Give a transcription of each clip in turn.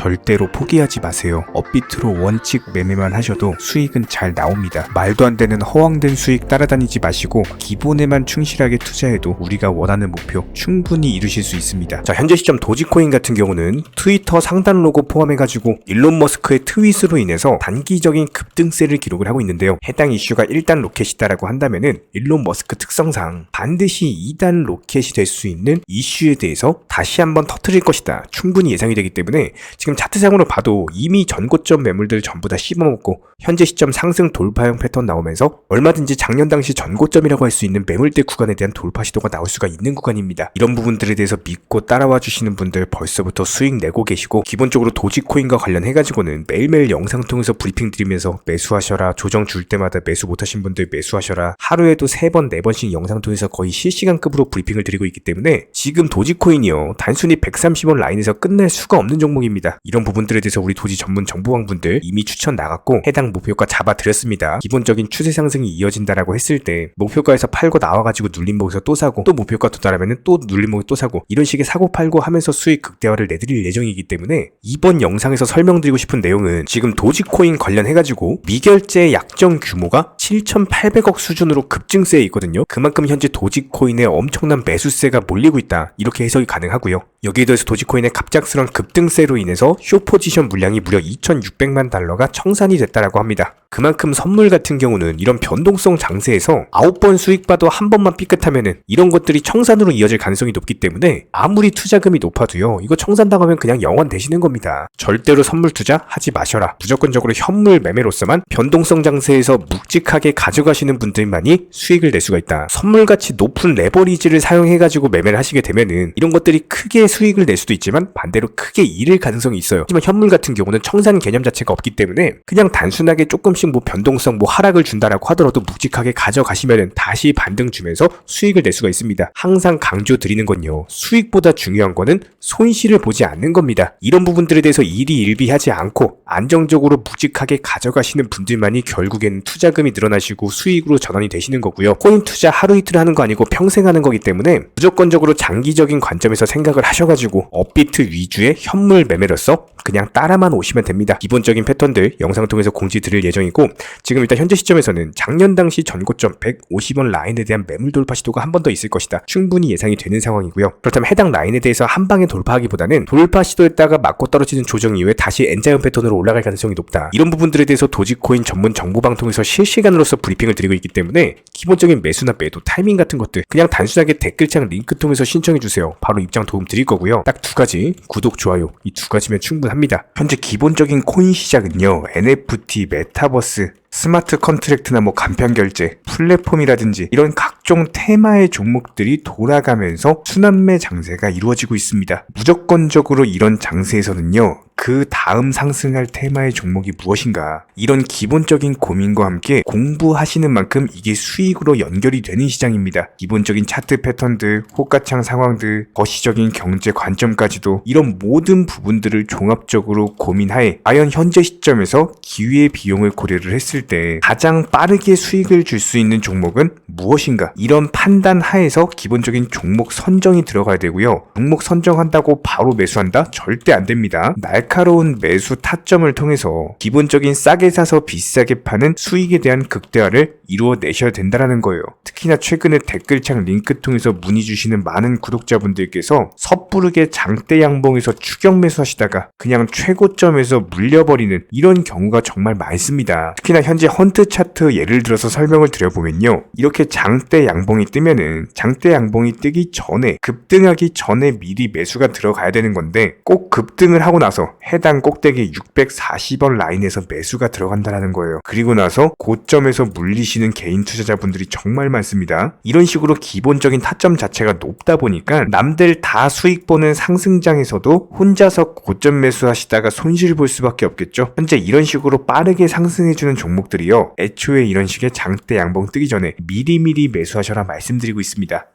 절대로 포기하지 마세요. 업비트로 원칙 매매만 하셔도 수익은 잘 나옵니다. 말도 안 되는 허황된 수익 따라다니지 마시고 기본에만 충실하게 투자해도 우리가 원하는 목표 충분히 이루실 수 있습니다. 자, 현재 시점 도지코인 같은 경우는 트위터 상단 로고 포함해가지고 일론 머스크의 트윗으로 인해서 단기적인 급등세를 기록을 하고 있는데요. 해당 이슈가 1단 로켓이다라고 한다면은 일론 머스크 특성상 반드시 2단 로켓이 될 수 있는 이슈에 대해서 다시 한번 터트릴 것이다. 충분히 예상이 되기 때문에 지금 차트상으로 봐도 이미 전고점 매물들 전부 다 씹어먹고 현재 시점 상승 돌파형 패턴 나오면서 얼마든지 작년 당시 전고점이라고 할 수 있는 매물대 구간에 대한 돌파 시도가 나올 수가 있는 구간입니다. 이런 부분들에 대해서 믿고 따라와 주시는 분들 벌써부터 수익 내고 계시고 기본적으로 도지코인과 관련해가지고는 매일매일 영상 통해서 브리핑 드리면서 매수하셔라 조정 줄 때마다 매수 못하신 분들 매수하셔라 하루에도 3번 4번씩 영상 통해서 거의 실시간급으로 브리핑을 드리고 있기 때문에 지금 도지코인이요 단순히 130원 라인에서 끝날 수가 없는 종목입니다. 이런 부분들에 대해서 우리 도지 전문 정보왕분들 이미 추천 나갔고 해당 목표가 잡아드렸습니다. 기본적인 추세 상승이 이어진다라고 했을 때 목표가에서 팔고 나와가지고 눌림목에서 또 사고 또 목표가 도달하면 또 눌림목에 또 사고 이런 식의 사고 팔고 하면서 수익 극대화를 내드릴 예정이기 때문에 이번 영상에서 설명드리고 싶은 내용은 지금 도지코인 관련해가지고 미결제 약정 규모가 7,800억 수준으로 급증세에 있거든요. 그만큼 현재 도지코인에 엄청난 매수세가 몰리고 있다. 이렇게 해석이 가능하고요. 여기에 더해서 도지코인의 갑작스런 급등세로 인해서 쇼포지션 물량이 무려 2,600만 달러가 청산이 됐다라고 합니다. 그만큼 선물 같은 경우는 이런 변동성 장세에서 9번 수익 봐도 한 번만 삐끗하면은 이런 것들이 청산으로 이어질 가능성이 높기 때문에 아무리 투자금이 높아도요. 이거 청산당하면 그냥 영원 되시는 겁니다. 절대로 선물 투자 하지 마셔라. 무조건적으로 현물 매매로서만 변동성 장세에서 묵직하게 가져가시는 분들만이 수익을 낼 수가 있다. 선물같이 높은 레버리지를 사용해가지고 매매를 하시게 되면은 이런 것들이 크게 수익을 낼 수도 있지만 반대로 크게 잃을 가능성이 있어요. 하지만 현물 같은 경우는 청산 개념 자체가 없기 때문에 그냥 단순하게 조금씩 뭐 변동성 뭐 하락을 준다라고 하더라도 묵직하게 가져가시면은 다시 반등 주면서 수익을 낼 수가 있습니다. 항상 강조 드리는 건요. 수익보다 중요한 거는 손실을 보지 않는 겁니다. 이런 부분들에 대해서 일이 일비하지 않고 안정적으로 묵직하게 가져가시는 분들만이 결국에는 투자금이 늘어나시고 수익으로 전환이 되시는 거고요. 코인 투자 하루 이틀 하는 거 아니고 평생 하는 거기 때문에 무조건적으로 장기적인 관점에서 생각을 하셔가지고 업비트 위주의 현물 매매로서 그냥 따라만 오시면 됩니다. 기본적인 패턴들 영상 통해서 공지 드릴 예정이고 지금 일단 현재 시점에서는 작년 당시 전고점 150원 라인에 대한 매물 돌파 시도가 한 번 더 있을 것이다. 충분히 예상이 되는 상황이고요. 그렇다면 해당 라인에 대해서 한 방에 돌파하기보다는 돌파 시도했다가 맞고 떨어지는 조정 이후에 다시 N자형 패턴으로 올라갈 가능성이 높다. 이런 부분들에 대해서 도지코인 전문 정보방 통해서 실시간으로서 브리핑을 드리고 있기 때문에 기본적인 매수나 매도 타이밍 같은 것들 그냥 단순하게 댓글창 링크 통해서 신청해 주세요. 바로 입장 도움 드릴 거고요. 딱 두 가지 구독 좋아요 이 두 가지면 충분합니다. 현재 기본적인 코인 시작은요 NFT 메타버스 스마트 컨트랙트나 뭐 간편 결제, 플랫폼이라든지 이런 각종 테마의 종목들이 돌아가면서 순환매 장세가 이루어지고 있습니다. 무조건적으로 이런 장세에서는요. 그 다음 상승할 테마의 종목이 무엇인가 이런 기본적인 고민과 함께 공부하시는 만큼 이게 수익으로 연결이 되는 시장입니다. 기본적인 차트 패턴들, 호가창 상황들, 거시적인 경제 관점까지도 이런 모든 부분들을 종합적으로 고민하에 과연 현재 시점에서 기회의 비용을 고려를 했을 때 가장 빠르게 수익을 줄 수 있는 종목은 무엇인가 이런 판단 하에서 기본적인 종목 선정이 들어가야 되고요. 종목 선정한다고 바로 매수한다? 절대 안 됩니다. 날카로운 매수 타점을 통해서 기본적인 싸게 사서 비싸게 파는 수익에 대한 극대화를 이루어내셔야 된다는 거예요. 특히나 최근에 댓글창 링크 통해서 문의 주시는 많은 구독자분들께서 섣부르게 장대 양봉에서 추격 매수하시다가 그냥 최고점에서 물려버리는 이런 경우가 정말 많습니다. 특히나 현재 헌트 차트 예를 들어서 설명을 드려보면요. 이렇게 장대 양봉이 뜨면은 장대 양봉이 뜨기 전에 급등하기 전에 미리 매수가 들어가야 되는 건데 꼭 급등을 하고 나서 해당 꼭대기 640원 라인에서 매수가 들어간다는 거예요. 그리고 나서 고점에서 물리시는 개인 투자자분들이 정말 많습니다. 이런 식으로 기본적인 타점 자체가 높다 보니까 남들 다 수익 보는 상승장에서도 혼자서 고점 매수하시다가 손실 볼 수밖에 없겠죠. 현재 이런 식으로 빠르게 상승해주는 종목 들이요. 애초에 이런 식의 장대 양봉 뜨기 전에 미리미리 매수하셔라 말씀드리고 있습니다.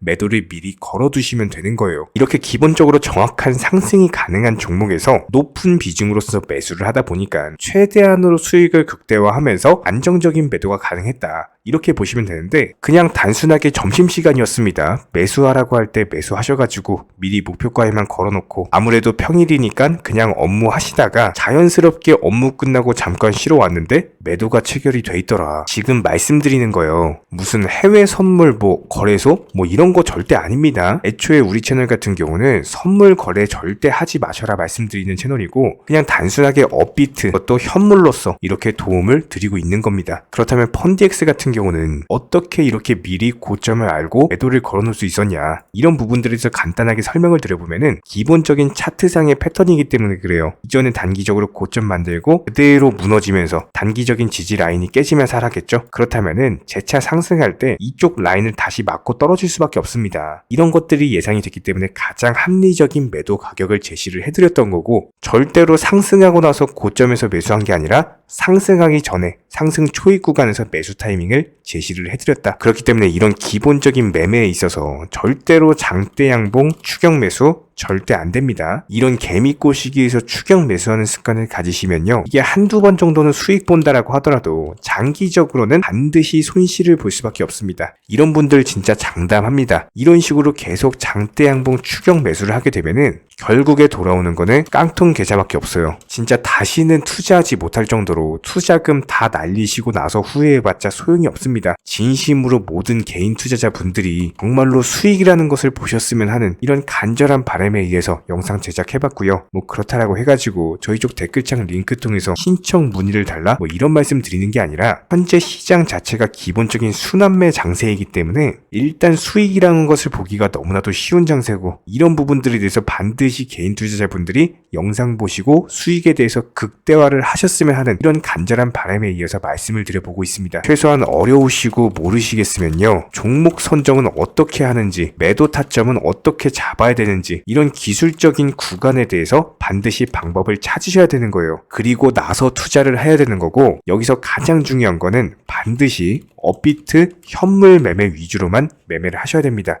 매도를 미리 걸어두시면 되는 거예요. 이렇게 기본적으로 정확한 상승이 가능한 종목에서 높은 비중으로서 매수를 하다 보니까 최대한으로 수익을 극대화하면서 안정적인 매도가 가능했다. 이렇게 보시면 되는데 그냥 단순하게 점심시간이었습니다. 매수하라고 할 때 매수하셔가지고 미리 목표가에만 걸어놓고 아무래도 평일이니까 그냥 업무 하시다가 자연스럽게 업무 끝나고 잠깐 쉬러 왔는데 매도가 체결이 돼 있더라. 지금 말씀드리는 거예요. 무슨 해외 선물 뭐 거래소 뭐 이런 거 절대 아닙니다. 애초에 우리 채널 같은 경우는 선물 거래 절대 하지 마셔라 말씀드리는 채널이고 그냥 단순하게 업비트 또 현물로서 이렇게 도움을 드리고 있는 겁니다. 그렇다면 펀디엑스 같은 경우는 어떻게 이렇게 미리 고점을 알고 매도를 걸어놓을 수 있었냐 이런 부분들에 대해서 간단하게 설명을 드려보면은 기본적인 차트상의 패턴이기 때문에 그래요. 이전에 단기적으로 고점 만들고 그대로 무너지면서 단기적인 지지 라인이 깨지면서 하락했죠. 그렇다면은 재차 상승할 때 이쪽 라인을 다시 맞고 떨어질 수밖에 없습니다. 이런 것들이 예상이 됐기 때문에 가장 합리적인 매도 가격을 제시를 해드렸던 거고 절대로 상승하고 나서 고점에서 매수한 게 아니라 상승하기 전에 상승 초입 구간에서 매수 타이밍을 제시를 해드렸다. 그렇기 때문에 이런 기본적인 매매에 있어서 절대로 장대 양봉 추격 매수 절대 안 됩니다. 이런 개미꼬 시기에서 추격 매수하는 습관을 가지시면요. 이게 한두 번 정도는 수익 본다라고 하더라도 장기적으로는 반드시 손실을 볼 수밖에 없습니다. 이런 분들 진짜 장담합니다. 이런 식으로 계속 장대 양봉 추격 매수를 하게 되면은 결국에 돌아오는 거는 깡통 계좌밖에 없어요. 진짜 다시는 투자하지 못할 정도로 투자금 다 날리시고 나서 후회해봤자 소용이 없습니다. 진심으로 모든 개인 투자자분들이 정말로 수익이라는 것을 보셨으면 하는 이런 간절한 바람에 의해서 영상 제작해봤고요. 뭐 그렇다라고 해가지고 저희 쪽 댓글창 링크 통해서 신청 문의를 달라 뭐 이런 말씀 드리는 게 아니라 현재 시장 자체가 기본적인 순환매 장세이기 때문에 일단 수익이라는 것을 보기가 너무나도 쉬운 장세고 이런 부분들에 대해서 반드시 개인 투자자분들이 영상 보시고 수익에 대해서 극대화를 하셨으면 하는 이런 간절한 바람에 이어서 말씀을 드려보고 있습니다. 최소한 어려우시고 모르시겠으면요. 종목 선정은 어떻게 하는지, 매도 타점은 어떻게 잡아야 되는지 이런 기술적인 구간에 대해서 반드시 방법을 찾으셔야 되는 거예요. 그리고 나서 투자를 해야 되는 거고 여기서 가장 중요한 거는 반드시 업비트 현물 매매 위주로만 매매를 하셔야 됩니다.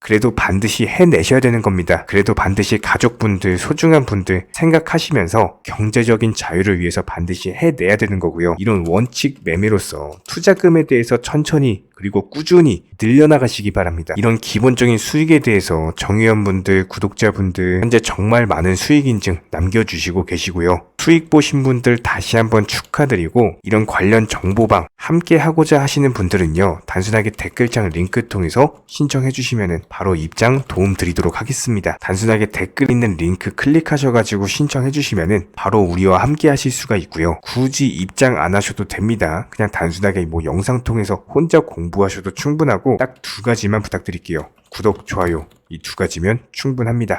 그래도 반드시 해내셔야 되는 겁니다. 그래도 반드시 가족분들, 소중한 분들 생각하시면서 경제적인 자유를 위해서 반드시 해내야 되는 거고요. 이런 원칙 매매로서 투자금에 대해서 천천히 그리고 꾸준히 늘려나가시기 바랍니다. 이런 기본적인 수익에 대해서 정의원분들, 구독자분들 현재 정말 많은 수익 인증 남겨주시고 계시고요. 수익 보신 분들 다시 한번 축하드리고 이런 관련 정보방 함께 하고자 하시는 분들은요. 단순하게 댓글창 링크 통해서 신청해 주시면 바로 입장 도움 드리도록 하겠습니다. 단순하게 댓글 있는 링크 클릭하셔가지고 신청해 주시면 바로 우리와 함께 하실 수가 있고요. 굳이 입장 안 하셔도 됩니다. 그냥 단순하게 뭐 영상 통해서 혼자 공부하셔도 충분하고 딱 두 가지만 부탁드릴게요. 구독, 좋아요 이 두 가지면 충분합니다.